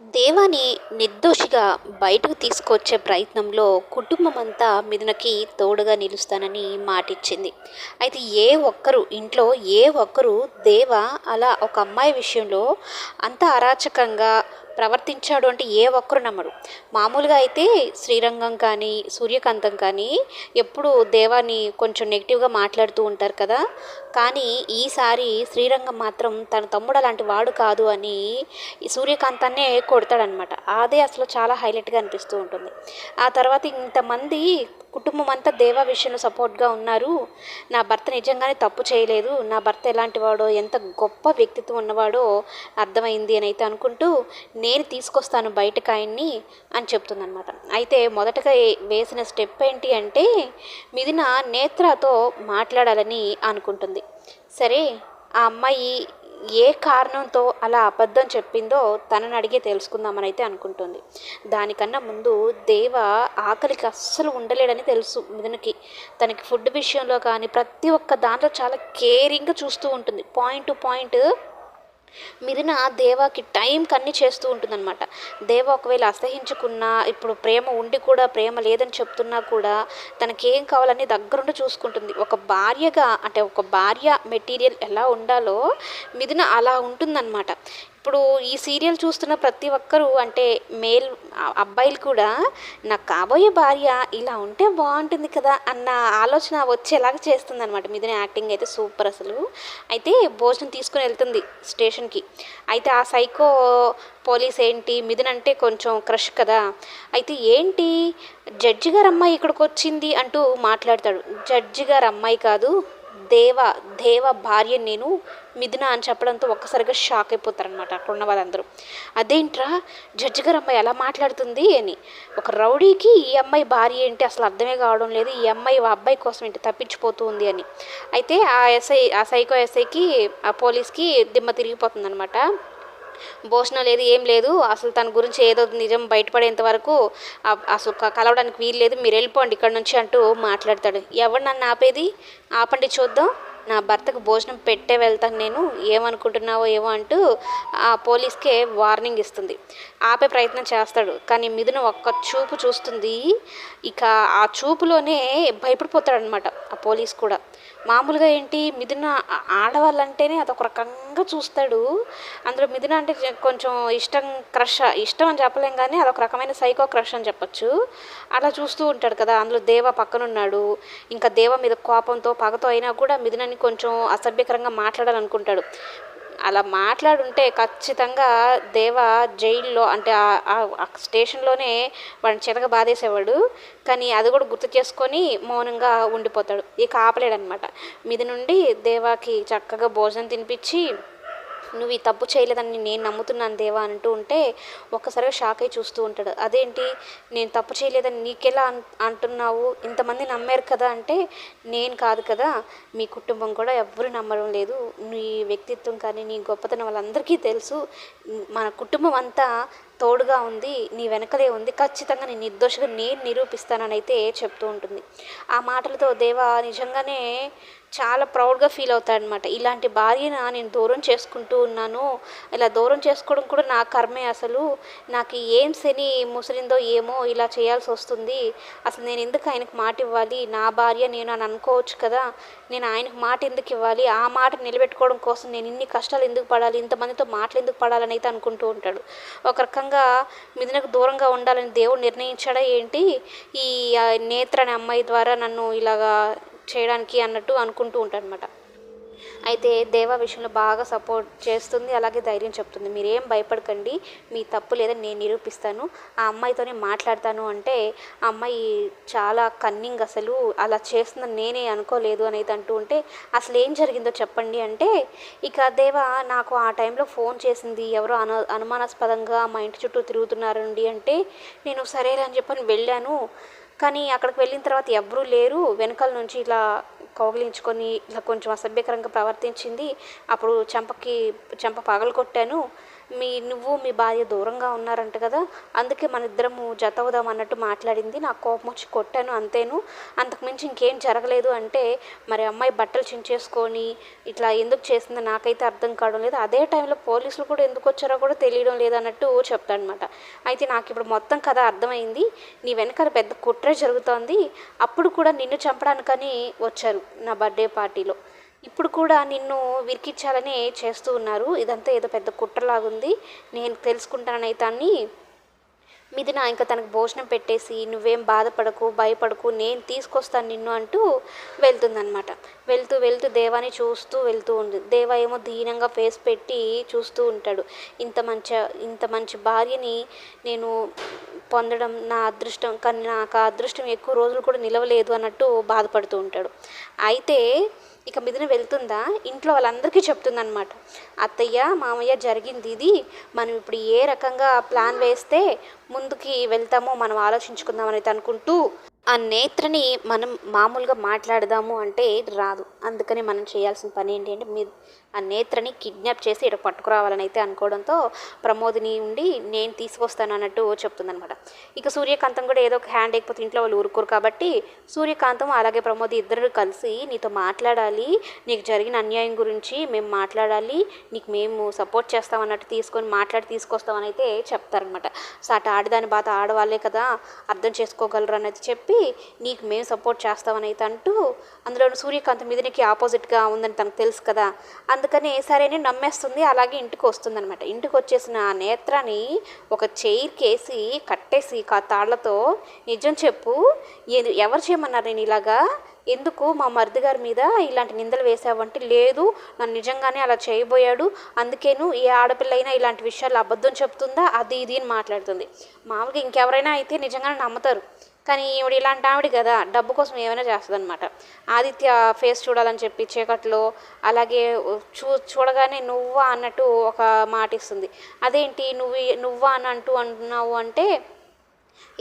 దేవాని నిర్దోషిగా బయటకు తీసుకొచ్చే ప్రయత్నంలో కుటుంబం అంతా మిథునకి తోడుగా నిలుస్తానని మాటిచ్చింది. అయితే ఏ ఒక్కరు ఇంట్లో ఏ ఒక్కరు దేవ అలా ఒక అమ్మాయి విషయంలో అంత అరాచకంగా ప్రవర్తించాడు అంటే ఏ ఒక్కరు నమ్మరు. మామూలుగా అయితే శ్రీరంగం కానీ సూర్యకాంతం కానీ ఎప్పుడు దేవాన్ని కొంచెం నెగిటివ్గా మాట్లాడుతూ ఉంటారు కదా. కానీ ఈసారి శ్రీరంగం మాత్రం తన తమ్ముడు అలాంటి వాడు కాదు అని సూర్యకాంతాన్నే కొడతాడనమాట అదే అసలు చాలా హైలైట్గా అనిపిస్తూ ఉంటుంది. ఆ తర్వాత ఇంతమంది కుటుంబం అంతా దేవా విషయంలో సపోర్ట్గా ఉన్నారు. నా భర్త నిజంగానే తప్పు చేయలేదు. నా భర్త ఎలాంటి వాడో ఎంత గొప్ప వ్యక్తిత్వం ఉన్నవాడో అర్థమైంది అని అయితే అనుకుంటూ నేను తీసుకొస్తాను బయటకు ఆయన్ని అని చెప్తుందనమాట అయితే మొదటగా వేసిన స్టెప్ ఏంటి అంటే మిథున నేత్రతో మాట్లాడాలని అనుకుంటుంది. సరే ఆ అమ్మాయి ఏ కారణంతో అలా అబద్ధం చెప్పిందో తనని అడిగి తెలుసుకుందామని అయితే అనుకుంటుంది. దానికన్నా ముందు దేవ ఆకలికి అస్సలు ఉండలేడని తెలుసు మిథునకి తనకి ఫుడ్ విషయంలో కానీ ప్రతి ఒక్క దాంట్లో చాలా కేరింగ్గా చూస్తూ ఉంటుంది. పాయింట్ టు పాయింట్ మిథున దేవాకి టైంకి అన్నీ చేస్తూ ఉంటుందన్నమాట. దేవ ఒకవేళ అసహించుకున్నా ఇప్పుడు ప్రేమ ఉండి కూడా ప్రేమ లేదని చెప్తున్నా కూడా తనకేం కావాలని దగ్గరుండి చూసుకుంటుంది. ఒక భార్యగా అంటే ఒక భార్య మెటీరియల్ ఎలా ఉండాలో మిథున అలా ఉంటుందన్నమాట. ఇప్పుడు ఈ సీరియల్ చూస్తున్న ప్రతి ఒక్కరూ అంటే మేల్ అబ్బాయిలు కూడా నాకు కాబోయే భార్య ఇలా ఉంటే బాగుంటుంది కదా అన్న ఆలోచన వచ్చేలాగా చేస్తుంది అనమాట మిథున యాక్టింగ్ అయితే సూపర్ అసలు. అయితే భోజనం తీసుకుని వెళ్తుంది స్టేషన్కి. అయితే ఆ సైకో పోలీస్ ఏంటి? మిథున్ అంటే కొంచెం క్రష్ కదా. అయితే ఏంటి? జడ్జి గారు అమ్మాయి ఇక్కడికి వచ్చింది అంటూ మాట్లాడతాడు. జడ్జి గారు అమ్మాయి కాదు దేవ దేవ భార్య నేను మిథున అని చెప్పడంతో ఒక్కసారిగా షాక్ అయిపోతారనమాట అక్కడ ఉన్న వాళ్ళందరూ. అదేంట్రా జడ్జి గారు అమ్మాయి ఎలా మాట్లాడుతుంది? అని. ఒక రౌడీకి ఈ అమ్మాయి భార్య ఏంటి అసలు అర్థమే కావడం లేదు. ఈ అమ్మాయి ఆ అబ్బాయి కోసం ఏంటి తప్పించిపోతుంది అని. అయితే ఆ ఎస్ఐ ఆ సైకో ఎస్ఐకి ఆ పోలీస్కి దిమ్మ తిరిగిపోతుంది భోజనం లేదు ఏం లేదు. అసలు తన గురించి ఏదో నిజం బయటపడేంత వరకు అసలు కలవడానికి వీలు లేదు. మీరు వెళ్ళిపోండి ఇక్కడ నుంచి అంటూ మాట్లాడతాడు. ఎవరు నన్ను ఆపేది? ఆపండి చూద్దాం. నా భర్తకు భోజనం పెట్టే వెళ్తాను నేను. ఏమనుకుంటున్నావో ఏమో అంటూ ఆ పోలీస్కే వార్నింగ్ ఇస్తుంది. ఆపే ప్రయత్నం చేస్తాడు. కానీ మిథున ఒక్క చూపు చూస్తుంది. ఇక ఆ చూపులోనే భయపడిపోతాడనమాట ఆ పోలీస్ కూడా. మామూలుగా ఏంటి మిథున ఆ- ఆడవాళ్ళంటేనే అదొక రకంగా చూస్తాడు. అందులో మిథున అంటే కొంచెం ఇష్టం క్రష్ ఇష్టం అని చెప్పలేం కానీ అదొక రకమైన సైకో క్రష్ అని చెప్పొచ్చు. అలా చూస్తూ ఉంటాడు కదా అందులో దేవ పక్కనున్నాడు. ఇంకా దేవ మీద కోపంతో పగతో అయినా కూడా మిథునని కొంచెం అసభ్యకరంగా మాట్లాడాలనుకుంటాడు. అలా మాట్లాడుంటే ఖచ్చితంగా దేవ జైల్లో అంటే ఆ- స్టేషన్లోనే వాడిని చితక బాధేసేవాడు. కానీ అది కూడా గుర్తు చేసుకొని మౌనంగా ఉండిపోతాడు. ఇక ఆపలేడనమాట మీద నుండి దేవాకి చక్కగా భోజనం తినిపించి నువ్వు ఈ తప్పు చేయలేదని నేను నమ్ముతున్నాను దేవా అంటూ ఉంటే ఒక్కసారిగా షాక్ అయి చూస్తూ ఉంటాడు. అదేంటి? నేను తప్పు చేయలేదని నీకెలా అన్ అంటున్నావు? ఇంతమంది నమ్మారు కదా అంటే నేను కాదు కదా. మీ కుటుంబం కూడా ఎవ్వరూ నమ్మడం లేదు. నీ వ్యక్తిత్వం కానీ నీ గొప్పతనం వాళ్ళందరికీ తెలుసు. మన కుటుంబం అంతా తోడుగా ఉంది నీ వెనకలే ఉంది. ఖచ్చితంగా నేను నిర్దోషగా నేను నిరూపిస్తానని అయితే చెప్తూ ఉంటుంది. ఆ మాటలతో దేవా నిజంగానే చాలా ప్రౌడ్గా ఫీల్ అవుతాడనమాట ఇలాంటి భార్యను నేను దూరం చేసుకుంటూ ఉన్నాను. ఇలా దూరం చేసుకోవడం కూడా నా కర్మే అసలు. నాకు ఏం శని ముసిరిందో ఏమో ఇలా చేయాల్సి వస్తుంది. అసలు నేను ఎందుకు ఆయనకు మాట ఇవ్వాలి? నా భార్య నేను అని అనుకోవచ్చు కదా. నేను ఆయనకు మాట ఎందుకు ఇవ్వాలి? ఆ మాట నిలబెట్టుకోవడం కోసం నేను ఇన్ని కష్టాలు ఎందుకు పడాలి? ఇంతమందితో మాటలు ఎందుకు పడాలని అయితే అనుకుంటూ ఉంటాడు. ఒక రకంగా మిథునకు దూరంగా ఉండాలని దేవుడు నిర్ణయించాడా ఏంటి? ఈ నేత్ర అనే అమ్మాయి ద్వారా నన్ను ఇలాగా చేయడానికి అన్నట్టు అనుకుంటూ ఉంటాడనమాట అయితే దేవా విషయంలో బాగా సపోర్ట్ చేస్తుంది అలాగే ధైర్యం చెప్తుంది. మీరేం భయపడకండి మీ తప్పు లేదని నేను నిరూపిస్తాను. ఆ అమ్మాయితోనే మాట్లాడతాను అంటే ఆ అమ్మాయి చాలా కన్నింగ్ అసలు. అలా చేస్తుందని నేనే అనుకోలేదు అనేది అంటూ ఉంటే అసలు ఏం జరిగిందో చెప్పండి అంటే ఇక దేవా నాకు ఆ టైంలో ఫోన్ చేసింది. ఎవరో అను అనుమానాస్పదంగా మా ఇంటి చుట్టూ తిరుగుతున్నారండి అంటే నేను సరేలే అని చెప్పని వెళ్ళాను. కానీ అక్కడికి వెళ్ళిన తర్వాత ఎవరూ లేరు. వెనకాల నుంచి ఇలా కౌగిలించుకొని ఇలా కొంచెం అసభ్యకరంగా ప్రవర్తించింది. అప్పుడు చెంపకి చెంప పగలు కొట్టాను మీ నువ్వు మీ భార్య దూరంగా ఉన్నారంట కదా. అందుకే మన ఇద్దరము జత అవుదాం అన్నట్టు మాట్లాడింది. నాకు కోపం వచ్చి కొట్టాను అంతేను. అంతకుమించి ఇంకేం జరగలేదు అంటే మరి అమ్మాయి బట్టలు చించేసుకొని ఇట్లా ఎందుకు చేసిందో నాకైతే అర్థం కావడం లేదు. అదే టైంలో పోలీసులు కూడా ఎందుకు వచ్చారో కూడా తెలియడం లేదు అన్నట్టు చెప్తాడనమాట అయితే నాకు ఇప్పుడు మొత్తం కథ అర్థమైంది. నీ వెనకాల పెద్ద కుట్ర జరుగుతోంది. అప్పుడు కూడా నిన్ను చంపడానికని వచ్చారు నా బర్త్డే పార్టీలో. ఇప్పుడు కూడా నిన్ను విరికించాలని చేస్తూ ఉన్నారు. ఇదంతా ఏదో పెద్ద కుట్రలాగుంది. నేను తెలుసుకుంటానైతే అని మిథున ఇంకా తనకు భోజనం పెట్టేసి నువ్వేం బాధపడకు భయపడకు నేను తీసుకొస్తాను నిన్ను అంటూ వెళ్తుందనమాట వెళ్తూ వెళ్తూ దేవాని చూస్తూ వెళ్తూ ఉంది దేవా ఏమో దీనంగా ఫేస్ పెట్టి చూస్తూ ఉంటాడు. ఇంత మంచి ఇంత మంచి భార్యని నేను పొందడం నా అదృష్టం కానీ నాకు ఆ అదృష్టం ఎక్కువ రోజులు కూడా నిలవలేదు అన్నట్టు బాధపడుతూ ఉంటాడు. అయితే ఇక మిథున వెళ్తుందా? ఇంట్లో వాళ్ళందరికీ చెప్తుందనమాట అత్తయ్య మామయ్య జరిగింది ఇది. మనం ఇప్పుడు ఏ రకంగా ప్లాన్ వేస్తే ముందుకి వెళ్తామో మనం ఆలోచించుకుందామని అనుకుంటూ ఆ నేత్రని మనం మామూలుగా మాట్లాడదాము అంటే రాదు. అందుకని మనం చేయాల్సిన పని ఏంటి అంటే మీ ఆ నేత్రని కిడ్నాప్ చేసి ఇక్కడ పట్టుకురావాలని అయితే అనుకోవడంతో ప్రమోదిని ఉండి నేను తీసుకొస్తాను అన్నట్టు చెప్తుందనమాట ఇక సూర్యకాంతం కూడా ఏదో ఒక హ్యాండ్ అయిపోతే ఇంట్లో వాళ్ళు ఊరుకోరు కాబట్టి సూర్యకాంతం అలాగే ప్రమోది ఇద్దరు కలిసి నీతో మాట్లాడాలి నీకు జరిగిన అన్యాయం గురించి మేము మాట్లాడాలి నీకు మేము సపోర్ట్ చేస్తాం అన్నట్టు తీసుకొని మాట్లాడి తీసుకొస్తామని అయితే చెప్తారనమాట సో అటు ఆడదాని బాధ ఆడవాళ్ళే కదా అర్థం చేసుకోగలరు అనేది చెప్పి నీకు మేము సపోర్ట్ చేస్తామని అయితే అంటూ అందులో సూర్యకాంత్ మీదనికి ఆపోజిట్గా ఉందని తనకు తెలుసు కదా. అందుకని సరే నమ్మేస్తుంది అలాగే ఇంటికి వస్తుంది అనమాట ఇంటికి వచ్చేసిన ఆ నేత్రాన్ని ఒక చైర్కి వేసి కట్టేసి కా తాళ్ళతో నిజం చెప్పు ఏది ఎవరు చేయమన్నారు నేను ఇలాగా? ఎందుకు మా మరిది గారి మీద ఇలాంటి నిందలు వేసావంటే లేదు నన్ను నిజంగానే అలా చేయబోయాడు అందుకేను ఏ ఆడపిల్ల అయినా ఇలాంటి విషయాలు అబద్ధం చెప్తుందా? అది ఇది అని మాట్లాడుతుంది. మామూలుగా ఇంకెవరైనా అయితే నిజంగానే నమ్ముతారు. కానీ ఈవిడ ఇలాంటి ఆవిడ కదా డబ్బు కోసం ఏమైనా చేస్తుందన్నమాట. ఆదిత్య ఫేస్ చూడాలని చెప్పి చీకట్లో అలాగే చూ చూడగానే నువ్వా అన్నట్టు ఒక మాట ఇస్తుంది అదేంటి నువ్వు నువ్వా అని అంటూ అంటున్నావు అంటే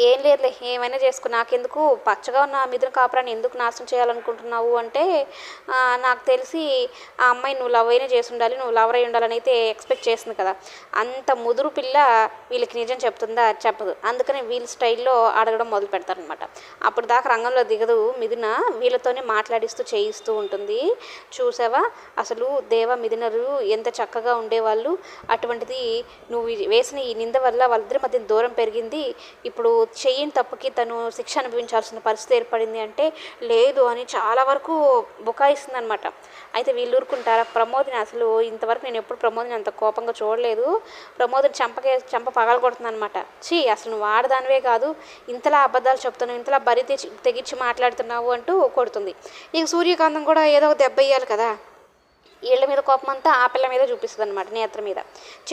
ఏం లేదులే ఏమైనా చేసుకో. నాకెందుకు? పచ్చగా ఉన్న మిథున కాపురాన్ని ఎందుకు నాశనం చేయాలనుకుంటున్నావు అంటే నాకు తెలిసి ఆ అమ్మాయి నువ్వు లవ్ అయినా చేసి ఉండాలి నువ్వు లవర్ అయి ఉండాలని అయితే ఎక్స్పెక్ట్ చేసింది కదా. అంత ముదురు పిల్ల వీళ్ళకి నిజం చెప్తుందా? చెప్పదు. అందుకని వీళ్ళ స్టైల్లో అడగడం మొదలు పెడతారనమాట అప్పుడు దాకా రంగంలో దిగదు మిథున. వీళ్ళతోనే మాట్లాడిస్తూ చేయిస్తూ ఉంటుంది. చూసావా? అసలు దేవ మిథునరు ఎంత చక్కగా ఉండేవాళ్ళు. అటువంటిది నువ్వు వేసిన ఈ నింద వల్ల వాళ్ళిద్దరి మధ్య దూరం పెరిగింది. ఇప్పుడు చేయని తప్పుకి తను శిక్ష అనుభవించాల్సిన పరిస్థితి ఏర్పడింది అంటే లేదు అని చాలా వరకు బుకాయిస్తుంది అనమాట అయితే వీళ్ళు ఊరుకుంటారా ప్రమోదిని అసలు ఇంతవరకు నేను ఎప్పుడు ప్రమోదిని అంత కోపంగా చూడలేదు. ప్రమోదిని చంపకే చంప పగలగొడుతుంది అనమాట చీ అసలు నువ్వు ఆడదానివే కాదు ఇంతలా అబద్ధాలు చెప్తున్నావు ఇంతలా బరి తెచ్చి తెగించి మాట్లాడుతున్నావు అంటూ కొడుతుంది. ఇక సూర్యకాంతం కూడా ఏదో ఒక దెబ్బ ఇయ్యాలి కదా. వీళ్ళ మీద కోపం అంతా ఆ పిల్ల మీద చూపిస్తుంది అనమాట నేత్ర మీద.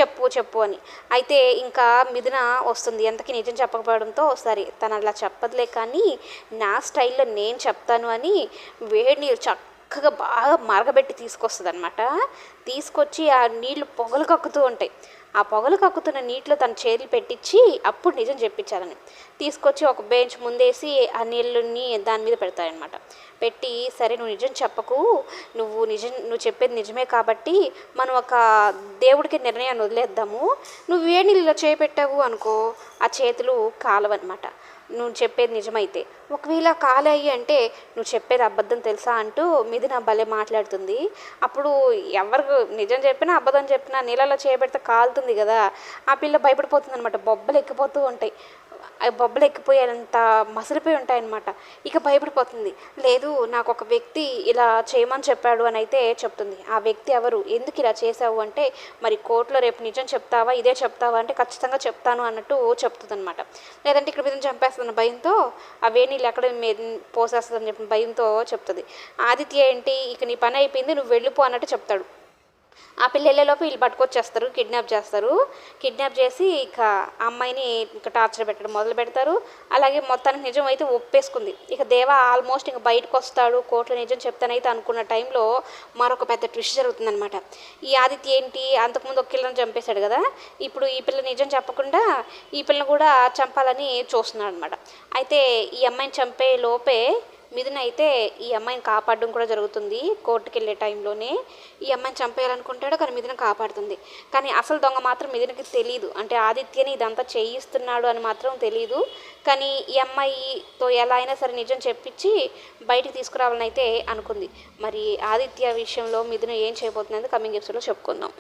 చెప్పు చెప్పు అని. అయితే ఇంకా మిథున వస్తుంది ఎంతకి నిజం చెప్పకపోవడంతో ఒకసారి తను అలా చెప్పదులే కానీ నా స్టైల్లో నేను చెప్తాను అని వేడి నీళ్ళు చక్కగా బాగా మరగబెట్టి తీసుకొస్తుంది అనమాట తీసుకొచ్చి ఆ నీళ్ళు పొగలు కక్కుతూ ఉంటాయి. ఆ పొగలు కక్కుతున్న నీటిలో తన చేతులు పెట్టించి అప్పుడు నిజం చెప్పించాలని. తీసుకొచ్చి ఒక బెంచ్ ముందేసి ఆ నీళ్ళని దాని మీద పెడతారనమాట పెట్టి సరే నువ్వు నిజం చెప్పకు. నువ్వు నిజం నువ్వు చెప్పేది నిజమే కాబట్టి మనం ఒక దేవుడికి నిర్ణయాన్ని వదిలేద్దాము. నువ్వు ఏ ఇలా చేపెట్టావు అనుకో ఆ చేతులు కాలవన్నమాట. నువ్వు చెప్పేది నిజమైతే. ఒకవేళ కాలయ్యి అంటే నువ్వు చెప్పేది అబద్ధం తెలుసా? అంటూ మీది నా భలే మాట్లాడుతుంది. అప్పుడు ఎవరు నిజం చెప్పినా అబద్ధం చెప్పినా నీళ్ళలో చేయబెడితే కాలుతుంది కదా. ఆ పిల్ల భయపడిపోతుంది అనమాట బొబ్బలు ఎక్కిపోతూ ఉంటాయి. బొబ్బలు ఎక్కిపోయేంత మసిలిపోయి ఉంటాయన్నమాట. ఇక భయపడిపోతుంది. లేదు నాకు ఒక వ్యక్తి ఇలా చేయమని చెప్పాడు అని అయితే చెప్తుంది. ఆ వ్యక్తి ఎవరు? ఎందుకు ఇలా చేసావు అంటే మరి కోర్టులో రేపు నిజం చెప్తావా? ఇదే చెప్తావా? అంటే ఖచ్చితంగా చెప్తాను అన్నట్టు చెప్తుంది అనమాట లేదంటే ఇక్కడ మీద చంపేస్తున్న భయంతో అవే నీళ్ళు ఎక్కడ పోసేస్తుందని చెప్పిన భయంతో చెప్తుంది. ఆదిత్య ఏంటి? ఇక నీ పని అయిపోయింది నువ్వు వెళ్ళిపో అన్నట్టు చెప్తాడు. ఆ పిల్లలలోపు వీళ్ళు పట్టుకొచ్చేస్తారు కిడ్నాప్ చేస్తారు. కిడ్నాప్ చేసి ఇక అమ్మాయిని ఇక టార్చర్ పెట్టడం మొదలు పెడతారు. అలాగే మొత్తానికి నిజం అయితే ఒప్పేసుకుంది. ఇక దేవ ఆల్మోస్ట్ ఇంక బయటకు వస్తాడు కోర్టులో నిజం చెప్తానైతే అనుకున్న టైంలో మరొక పెద్ద ట్విస్ట్ జరుగుతుందనమాట ఈ ఆదిత్య ఏంటి? అంతకుముందు ఒక పిల్లని చంపేశాడు కదా? ఇప్పుడు ఈ పిల్ల నిజం చెప్పకుండా ఈ పిల్లని కూడా చంపాలని చూస్తున్నాడు అనమాట అయితే ఈ అమ్మాయిని చంపే లోపే మిథున్ అయితే ఈ అమ్మాయిని కాపాడడం కూడా జరుగుతుంది కోర్టుకి వెళ్ళే టైంలోనే. ఈ అమ్మాయిని చంపేయాలనుకుంటాడు కానీ మిథున కాపాడుతుంది. కానీ అసలు దొంగ మాత్రం మిథునకి తెలియదు అంటే ఆదిత్యని ఇదంతా చేయిస్తున్నాడు అని మాత్రం తెలియదు కానీ ఈ అమ్మాయితో ఎలా అయినా సరే నిజం చెప్పించి బయటికి తీసుకురావాలని అయితే అనుకుంది. మరి ఆదిత్య విషయంలో మిథున ఏం చేయబోతుందని కమింగ్ ఎపిసోడ్లో చెప్పుకుందాం.